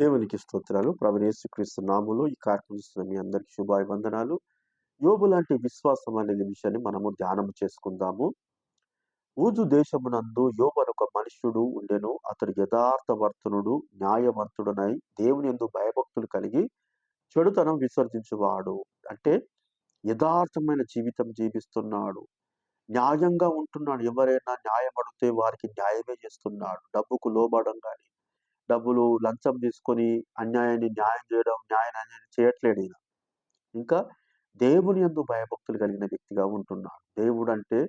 దేవునికి స్తోత్రాలు. క్రీస్తు నాములు ఈ కార్యక్రమం మీ అందరికి శుభాభివందనాలు. యోబు లాంటి విశ్వాసం అనే విషయాన్ని మనము ధ్యానం చేసుకుందాము. ఊజు దేశమునందు యోబు ఒక మనుష్యుడు ఉండెను. అతడు యథార్థవర్తనుడు న్యాయవంతుడునై దేవుని ఎందు భయభక్తులు కలిగి చెడుతనం విసర్జించువాడు. అంటే యథార్థమైన జీవితం జీవిస్తున్నాడు. న్యాయంగా ఉంటున్నాడు. ఎవరైనా న్యాయం అడిగితే వారికి న్యాయమే చేస్తున్నాడు. డబ్బుకు లోబడం కానీ డబ్బులు లంచం తీసుకొని అన్యాయాన్ని న్యాయం చేయడం న్యాయం అన్యాయం చేయట్లేడు ఈయన. ఇంకా దేవుని ఎందు భయభక్తులు కలిగిన వ్యక్తిగా ఉంటున్నాడు. దేవుడు అంటే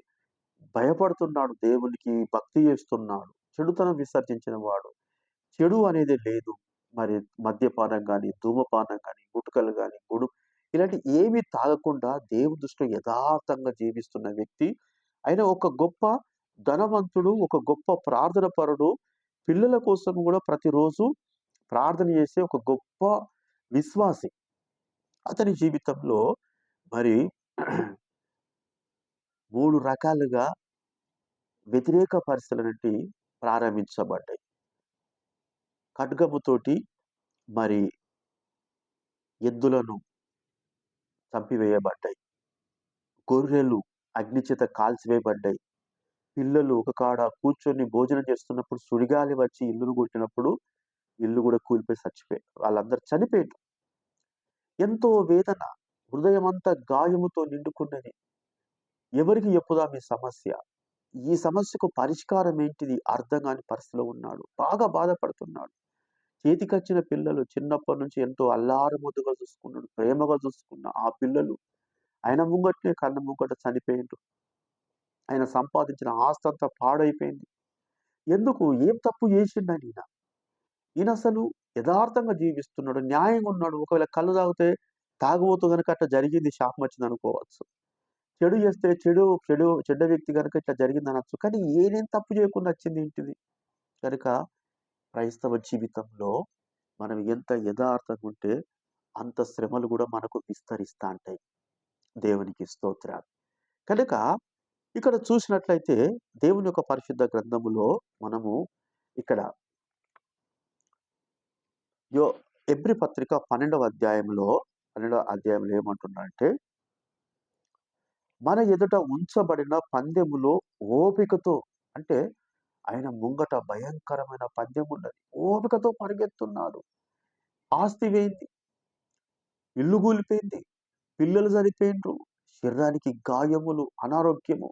భయపడుతున్నాడు దేవునికి భక్తి చేస్తున్నాడు చెడుతనం విసర్జించిన వాడు. చెడు అనేది లేదు. మరి మద్యపానం కానీ ధూమపానం కానీ గుటుకలు కానీ గుడు ఇలాంటి ఏమి తాగకుండా దేవుని దృష్టిలో యథార్థంగా జీవిస్తున్న వ్యక్తి. ఆయన ఒక గొప్ప ధనవంతుడు ఒక గొప్ప ప్రార్థన పరుడు పిల్లల కోసం కూడా ప్రతిరోజు ప్రార్థన చేసే ఒక గొప్ప విశ్వాసి అతని జీవితంలో మరి మూడు రకాలుగా వ్యతిరేక పరిస్థితుల నుండి ప్రారంభించబడ్డాయి. ఖడ్గముతోటి మరి ఎద్దులను చంపివేయబడ్డాయి. గొర్రెలు అగ్నిచేత కాల్చివేయబడ్డాయి. పిల్లలు ఒక కాడ కూర్చొని భోజనం చేస్తున్నప్పుడు సుడిగాలి వచ్చి ఇల్లును కొట్టినప్పుడు ఇల్లు కూడా కూలిపోయి చచ్చిపోయారు వాళ్ళందరూ చనిపోయారు ఎంతో వేదన హృదయం అంతా గాయముతో నిండుకున్నది. ఎవరికి చెప్పుదా మీ సమస్య? ఈ సమస్యకు పరిష్కారం ఏంటిది? అర్థం కాని పరిస్థితిలో ఉన్నాడు. బాగా బాధపడుతున్నాడు. చేతికొచ్చిన పిల్లలు చిన్నప్పటి నుంచి ఎంతో అల్లారముద్దుగా చూసుకున్నాడు ప్రేమగా చూసుకున్న ఆ పిల్లలు. ఆయన ముంగట్నే కళ్ళ ముంగట చనిపోయిండు ఆయన సంపాదించిన ఆస్తి అంతా పాడైపోయింది. ఎందుకు? ఏం తప్పు చేసిండు ఈయన? ఈయన అసలు యథార్థంగా జీవిస్తున్నాడు న్యాయంగా ఉన్నాడు. ఒకవేళ కళ్ళు తాగితే తాగుబోతు కనుక అట్లా జరిగింది శాపం వచ్చింది అనుకోవచ్చు. చెడు చేస్తే చెడు చెడు చెడ్డ వ్యక్తి కనుక ఇట్లా జరిగింది అనొచ్చు. కానీ ఏనేం తప్పు చేయకుండా వచ్చింది ఏంటిది? కనుక క్రైస్తవ జీవితంలో మనం ఎంత యథార్థంగా ఉంటే అంత శ్రమలు కూడా మనకు విస్తరిస్తా ఉంటాయి. దేవునికి స్తోత్రాలు. కనుక ఇక్కడ చూసినట్లయితే దేవుని యొక్క పరిశుద్ధ గ్రంథములో మనము ఇక్కడ యో ఎబ్రి పత్రిక పన్నెండవ అధ్యాయంలో పన్నెండవ అధ్యాయంలో ఏమంటున్నారంటే మన ఎదుట ఉంచబడిన పందెములో ఓపికతో అంటే ఆయన ముంగట భయంకరమైన పందెం ఉన్నది ఓపికతో పరిగెత్తున్నాడు. ఆస్తి వేయింది. ఇల్లు కూలిపోయింది. పిల్లలు చనిపోయిండ్రు. శరీరానికి గాయములు అనారోగ్యము.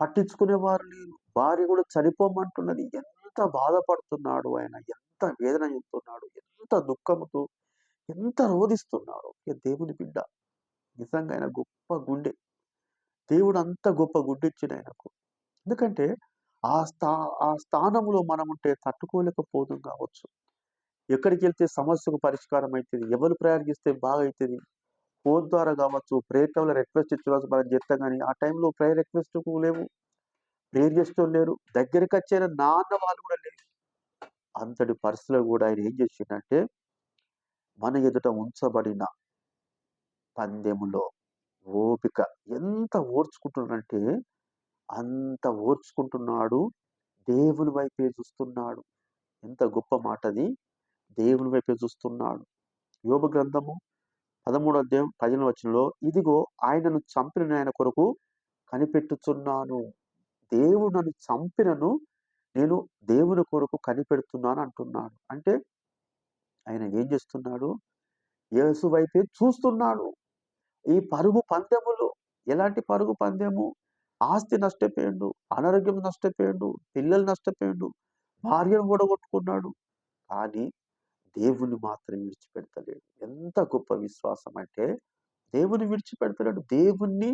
పట్టించుకునేవారు లేరు. భార్య కూడా చనిపోమంటున్నది. ఎంత బాధపడుతున్నాడు ఆయన. ఎంత వేదన చెందుతున్నాడు. ఎంత దుఃఖముతో ఎంత రోధిస్తున్నాడు. దేవుని బిడ్డ. నిజంగా ఆయన గొప్ప గుండె. దేవుడు అంత గొప్ప గుండె ఇచ్చిన ఆయనకు. ఎందుకంటే ఆ స్థా ఆ స్థానంలో మనం ఉంటే తట్టుకోలేకపోతుంది కావచ్చు. ఎక్కడికి వెళ్తే సమస్యకు పరిష్కారం అవుతుంది ఎవరు ప్రయాణిస్తే బాగా అవుతుంది ఫోన్ ద్వారా కావచ్చు ప్రేయర్ టైంలో రిక్వెస్ట్ ఇచ్చుకోవచ్చు మనం చెప్తాం కానీ ఆ టైంలో ప్రేయర్ రిక్వెస్ట్ లేవు. ప్రేయర్ చేస్తూ లేరు. దగ్గరికి వచ్చిన నాన్న వాళ్ళు కూడా లేరు. అంతటి పరిస్థితిలో కూడా ఆయన ఏం చేసిండంటే మన ఎదుట ఉంచబడిన పందెములో ఓపిక ఎంత ఓర్చుకుంటున్నాడంటే అంత ఓర్చుకుంటున్నాడు. దేవుని వైపే చూస్తున్నాడు. ఎంత గొప్ప మాట అది దేవుని వైపే చూస్తున్నాడు. యోగ గ్రంథము పదమూడు అధ్యాయం పదిన వచనంలో ఇదిగో ఆయనను చంపిన ఆయన కొరకు కనిపెట్టుచున్నాను. దేవుడు నన్ను చంపినను నేను దేవుని కొరకు కనిపెడుతున్నాను అంటున్నాడు. అంటే ఆయన ఏం చేస్తున్నాడు? యేసు వైపే చూస్తున్నాడు. ఈ పరుగు పందెములు ఎలాంటి పరుగు పందెము? ఆస్తి నష్టపోయాడు అనారోగ్యం నష్టపోయాడు పిల్లలు నష్టపోయాడు భార్యను కూడా కొట్టుకున్నాడు కానీ దేవుని మాత్రం విడిచిపెడతలేడు. ఎంత గొప్ప విశ్వాసం అంటే దేవుని విడిచిపెడతలేడు. దేవుణ్ణి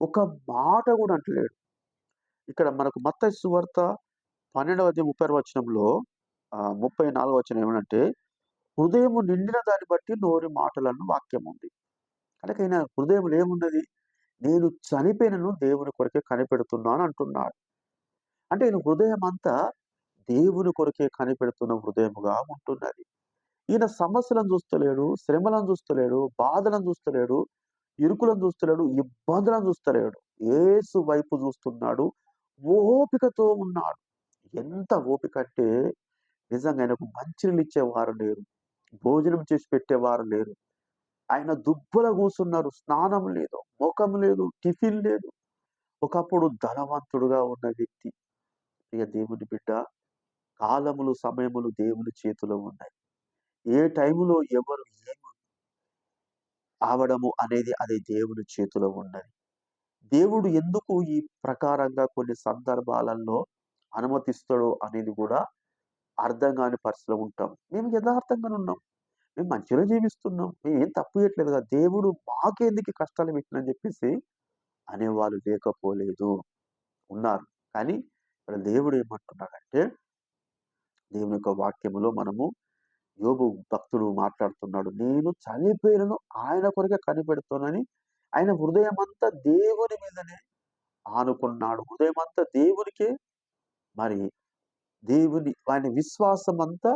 ఒక మాట కూడా అంటలేడు. ఇక్కడ మనకు మత్త సువార్త పన్నెండవ అధ్యాయం ముప్పై వచనంలో ముప్పై నాలుగవ వచనం ఏమంటే హృదయం నిండిన దాన్ని బట్టి నోరి మాటలను వాక్యం ఉంది. కనుక ఆయన ఏమున్నది? నేను చనిపోయినను దేవుని కొరకే కనిపెడుతున్నాను అంటున్నాడు. అంటే ఈయన హృదయం అంతా దేవుని కొరకే కనిపెడుతున్న హృదయముగా ఉంటున్నది. ఈయన సమస్యలను చూస్తలేడు శ్రమలను చూస్తలేడు బాధలను చూస్తలేడు ఇరుకులను చూస్తలేడు ఇబ్బందులను చూస్తలేడు ఏసు వైపు చూస్తున్నాడు ఓపికతో ఉన్నాడు ఎంత ఓపిక అంటే నిజంగా ఆయనకు మంచినీళ్ళు ఇచ్చేవారు లేరు భోజనం చేసి పెట్టేవారు లేరు. ఆయన దుబ్బల కూసున్నారు. స్నానం లేదు, ముఖం లేదు, టిఫిన్ లేదు. ఒకప్పుడు ధనవంతుడుగా ఉన్న వ్యక్తి. ప్రియ దేవుని బిడ్డ, కాలములు, సమయములు దేవుని చేతిలో ఉన్నాయి. ఏ టైములో ఎవరు ఏమి ఆవడము అనేది అది దేవుని చేతిలో ఉన్నది. దేవుడు ఎందుకు ఈ ప్రకారంగా కొన్ని సందర్భాలలో అనుమతిస్తాడో అనేది కూడా అర్థం కాని పరిస్థితిలో ఉంటాం. మేము యథార్థంగానే ఉన్నాం. మేము మంచిగా జీవిస్తున్నాం. మేమేం తప్పు చేయట్లేదు కదా! దేవుడు మాకెందుకు కష్టాలు పెట్టినని చెప్పేసి అనేవాళ్ళు లేకపోలేదు. ఉన్నారు. కానీ ఇక్కడ దేవుడు ఏమంటున్నాడంటే దేవుని యొక్క వాక్యములో మనము యోబు భక్తుడు మాట్లాడుతున్నాడు. నేను చనిపోయినను ఆయన కొరకే కనిపెడుతానని ఆయన హృదయమంతా దేవుని మీదనే ఆనుకున్నాడు. హృదయమంతా దేవునికే మరి దేవుని ఆయన విశ్వాసం అంతా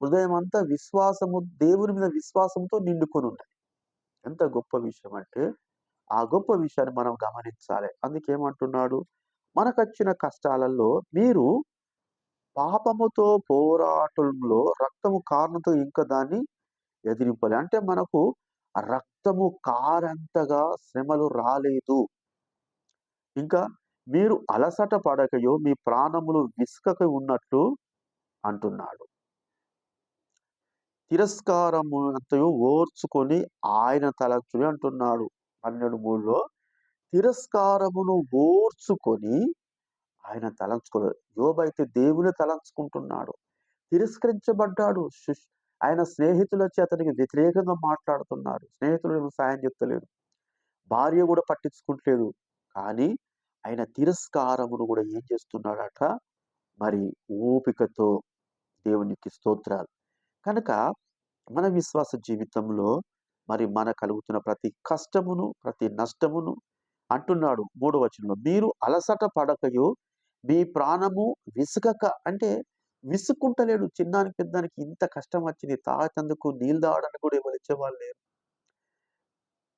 హృదయం హృదయమంతా విశ్వాసము దేవుని మీద విశ్వాసంతో నిండుకొని ఉండాలి ఎంత గొప్ప విషయం అంటే, ఆ గొప్ప విషయాన్ని మనం గమనించాలి. అందుకేమంటున్నాడు, మనకు వచ్చిన కష్టాలలో మీరు పాపముతో పోరాటంలో రక్తము కారణంతో ఇంకా దాన్ని ఎదిరింపాలి. అంటే మనకు రక్తము కారంతగా శ్రమలు రాలేదు. ఇంకా మీరు అలసట పడకయో మీ ప్రాణములు విసుకక ఉన్నట్లు అంటున్నాడు. తిరస్కారము అంతయు ఓర్చుకొని ఆయన తలచుని అంటున్నాడు. 12:3లో తిరస్కారమును ఓర్చుకొని ఆయన తలంచుకోలేదు. యోబైతే దేవుని తలంచుకుంటున్నాడు. తిరస్కరించబడ్డాడు. ఆయన ఆయన స్నేహితులొచ్చి అతనికి వ్యతిరేకంగా మాట్లాడుతున్నారు. స్నేహితులు సాయం చెప్తలేదు భార్య కూడా పట్టించుకుంటలేదు. కానీ ఆయన తిరస్కారమును కూడా ఏం చేస్తున్నాడట, మరి ఓపికతో దేవునికి స్తోత్రాలు. కనుక మన విశ్వాస జీవితంలో మరి మన కలుగుతున్న ప్రతి కష్టమును, ప్రతి నష్టమును అంటున్నాడు మూడవచనంలో మీరు అలసట పడకయో మీ ప్రాణము విసుగక అంటే విసుక్కుంటలేడు. చిన్నానికి, పెద్దానికి ఇంత కష్టం వచ్చింది. తాగేతందుకు నీళ్ళు తాగడానికి కూడా ఎవరు ఇచ్చేవాళ్ళు లేరు.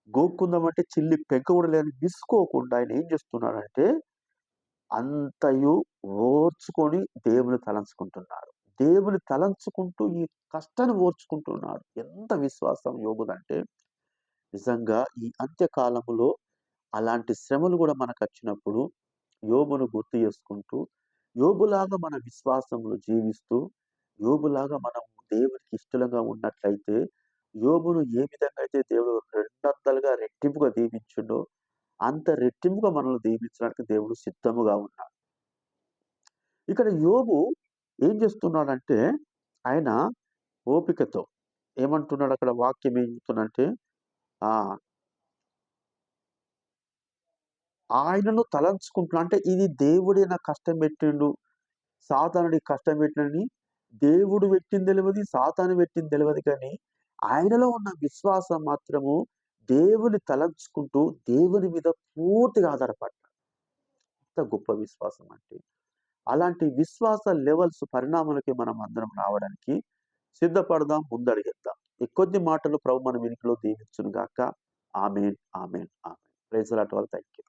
గోక్కుందామంటే చిల్లి పెంక కూడా లేదని విసుకోకుండా ఆయన ఏం చేస్తున్నాడంటే, అంతయు ఓర్చుకొని దేవుని తలంచుకుంటున్నాడు. దేవుని తలంచుకుంటూ ఈ కష్టాన్ని ఓర్చుకుంటున్నాడు. ఎంత విశ్వాసం యోగుదంటే నిజంగా ఈ అంత్యకాలములో అలాంటి శ్రమలు కూడా మనకు వచ్చినప్పుడు యోబును గుర్తు చేసుకుంటూ, యోబులాగా మన విశ్వాసంలో జీవిస్తూ, యోబులాగా మనం దేవునికి ఇష్టలుగా ఉన్నట్లయితే, యోబును ఏ విధంగా అయితే దేవుడు రెండంతలుగా రెట్టింపుగా దీవించుడో అంత రెట్టింపుగా మనల్ని దీవించడానికి దేవుడు సిద్ధముగా ఉన్నాడు. ఇక్కడ యోబు ఏం చేస్తున్నాడంటే, ఆయన ఓపికతో ఏమంటున్నాడు అక్కడ వాక్యం ఏం చెప్తుందంటే ఆ! ఆయనను తలంచుకుంటున్నా అంటే ఇది దేవుడే నాకు కష్టం పెట్టిండు. సాతానుడికి కష్టం పెట్టినని దేవుడు పెట్టింది తెలియదు సాతాను పెట్టింది తెలియదు కానీ, ఆయనలో ఉన్న విశ్వాసం మాత్రము దేవుని తలంచుకుంటూ దేవుని మీద పూర్తిగా ఆధారపడ్డాడు. ఎంత గొప్ప విశ్వాసం అంటే. అలాంటి విశ్వాస లెవెల్స్ పరిణామాలకి మనం అందరం రావడానికి సిద్ధపడదాం, ముందడిగేద్దాం ఈ కొద్ది మాటలు ప్రభు మన వెనుకలో దీవించును గాక. ఆమెన్ ఆమెన్ ఆమెన్ ప్రైజ్ అలాంటి వాళ్ళు థ్యాంక్ యూ.